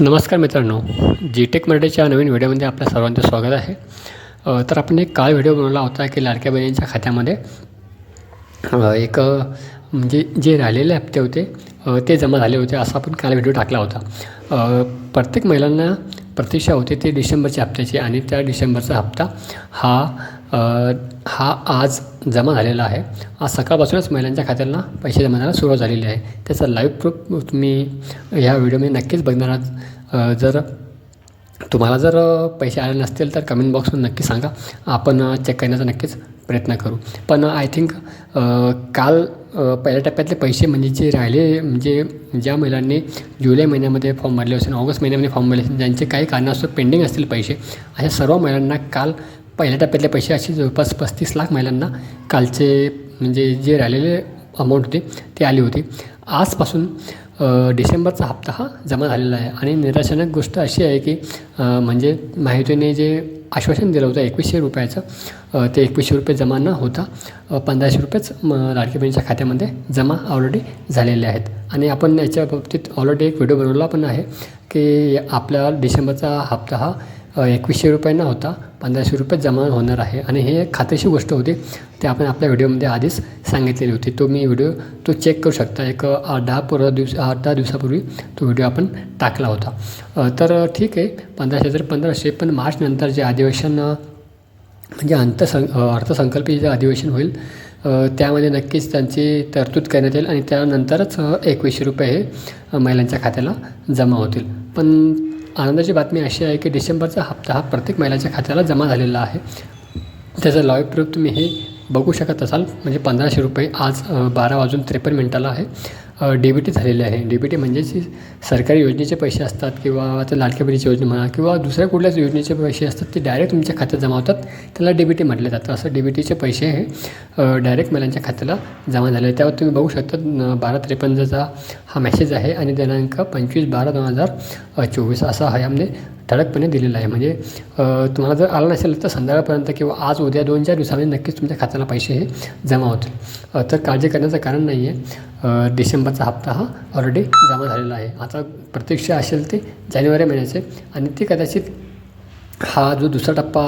नमस्कार मित्रांनो जी टेक मराठीच्या नवीन व्हिडिओमध्ये आपल्या सर्वांचं स्वागत आहे. तर आपण एक काल व्हिडिओ बनवला होता की लाडक्या बहिणींच्या खात्यामध्ये. एक म्हणजे जे राहिलेले हप्ते होते ते जमा झाले होते असा आपण काल व्हिडिओ टाकला होता. प्रत्येक महिलांना प्रतीक्षा होती ते डिसेंबरच्या हप्त्याची आणि त्या डिसेंबरचा हप्ता हा हा आज जमा झालेला आहे. आज सकाळपासूनच महिलांच्या खात्यांना पैसे जमा करायला सुरुवात झालेली आहे. त्याचा लाईव्ह प्रूफ तुम्ही ह्या व्हिडिओमध्ये नक्कीच बघणार आहात. जर तुम्हाला जर पैसे आले नसतील तर कमेंट बॉक्समध्ये नक्की सांगा. आपण चेक करण्याचा नक्कीच प्रयत्न करू. पण आय थिंक काल पहिल्या टप्प्यातले पैसे म्हणजे जे राहिले म्हणजे ज्या महिलांनी जुलै महिन्यामध्ये फॉर्म भरले असेल ऑगस्ट महिन्यामध्ये फॉर्म भरले असेल ज्यांचे काही कारणास्तव पेंडिंग असतील पैसे अशा सर्व महिलांना काल पहिल्या टप्प्यातले पैसे असे जवळपास पस्तीस लाख महिलांना कालचे म्हणजे जे राहिलेले अमाऊंट होते ते आली होती. आजपासून डिसेंबरचा हप्ता हा जमा झालेला आहे. आणि निराशाजनक गोष्ट अशी आहे की म्हणजे माहितीने जे आश्वासन दिलं होतं एकवीसशे रुपयाचं ते एकवीसशे रुपये जमा न होता पंधराशे रुपयेच म लाडकी बहिणीच्या खात्यामध्ये जमा ऑलरेडी झालेले आहेत. आणि आपण याच्या बाबतीत ऑलरेडी एक व्हिडिओ बनवला पण आहे की आपल्या डिसेंबरचा हप्ता हा एकवीसशे रुपयांना होता. पंधराशे रुपये जमा होणार आहे. आणि हे एक खात्रीशी गोष्ट होती. ते आपण आपल्या व्हिडिओमध्ये आधीच सांगितलेली होती. तो मी व्हिडिओ तो चेक करू शकता. एक आठ दहा पूर्व दिवस आठ दहा दिवसापूर्वी तो व्हिडिओ आपण टाकला होता. तर ठीक आहे. पंधराशे तर पंधराशे. पण मार्चनंतर जे अधिवेशन म्हणजे अंतसं अर्थसंकल्पीय जे अधिवेशन होईल त्यामध्ये नक्कीच त्यांची तरतूद करण्यात येईल. आणि त्यानंतरच एकवीसशे रुपये हे महिलांच्या खात्याला जमा होतील. पण आनंदाची बातमी अशी आहे की डिसेंबरचा हप्ता हा प्रत्येक महिलाच्या खात्याला जमा झालेला आहे. त्याचं लाईव्ह प्रूफ तुम्ही हे बघू शकत असाल. म्हणजे पंधराशे रुपये आज बारा वाजून त्रेपन्न मिनटाला आहे. डी झालेले आहे. डी म्हणजे जी सरकारी योजनेचे पैसे असतात किंवा आता लाडक्या बहिणीची योजना म्हणा किंवा दुसऱ्या कुठल्याच योजनेचे पैसे असतात ते डायरेक्ट तुमच्या खात्यात जमा होतात. त्याला डी म्हटलं जातं. असं डी पैसे हे डायरेक्ट महिलांच्या खात्याला जमा झाले त्यावर तुम्ही बघू शकता बारा त्रेपन्नचा हा मेसेज आहे आणि दिनांक पंचवीस बारा दोन हजार चोवीस असा हा यामध्ये म्हणजे ठळकपणे दिलेलं आहे. म्हणजे तुम्हाला जर आलं नसेल तर संध्याकाळपर्यंत किंवा आज उद्या दोन चार दिवसामध्ये नक्कीच तुमच्या खात्याला पैसे हे जमा होतील. तर काळजी करण्याचं कारण नाही आहे. डिसेंबरचा हप्ता हा ऑलरेडी जमा झालेला आहे. आता प्रत्यक्ष असेल ते जानेवारी महिन्याचे आणि ते कदाचित हा जो दुसरा टप्पा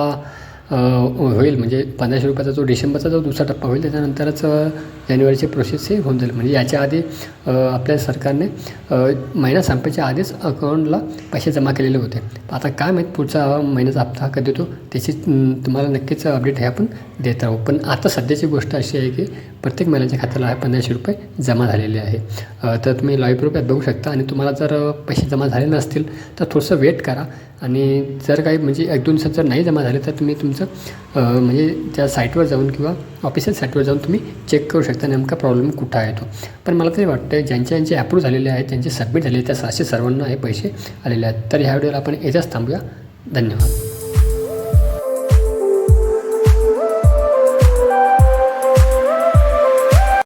होईल. म्हणजे पंधराशे रुपयाचा जो डिसेंबरचा जो दुसरा टप्पा होईल त्याच्यानंतरच जानेवारीची प्रोसेस हे होऊन जाईल. म्हणजे याच्या आधी आपल्या सरकारने महिना संपायच्या आधीच अकाउंटला पैसे जमा केलेले होते. आता काय माहीत पुढचा महिन्याचा हप्ता हा कधी येतो त्याची तुम्हाला नक्कीच अपडेट हे आपण देत राहू. पण आता सध्याची गोष्ट अशी आहे की प्रत्येक महिन्याच्या खात्याला पंधराशे रुपये जमा झालेले आहे. तर तुम्ही लाईव्ह रुपयात बघू शकता. आणि तुम्हाला जर पैसे जमा झाले नसतील तर थोडंसं वेट करा. आणि जर काही म्हणजे एक दोन दिवसात जर नाही जमा झाले तर तुम्ही तुमचं तुमचं म्हणजे त्या साईटवर जाऊन किंवा ऑफिशियल साईटवर जाऊन तुम्ही चेक करू शकता नेमका प्रॉब्लेम कुठं आहे तो. पण मला तरी वाटतं ज्यांचे ज्यांचे अप्रूव्ह झालेले आहेत त्यांचे सबमिट झालेले त्या असे सर्वांना हे पैसे आलेले आहेत. तर ह्या व्हिडिओला आपण याच्याच थांबूया. धन्यवाद.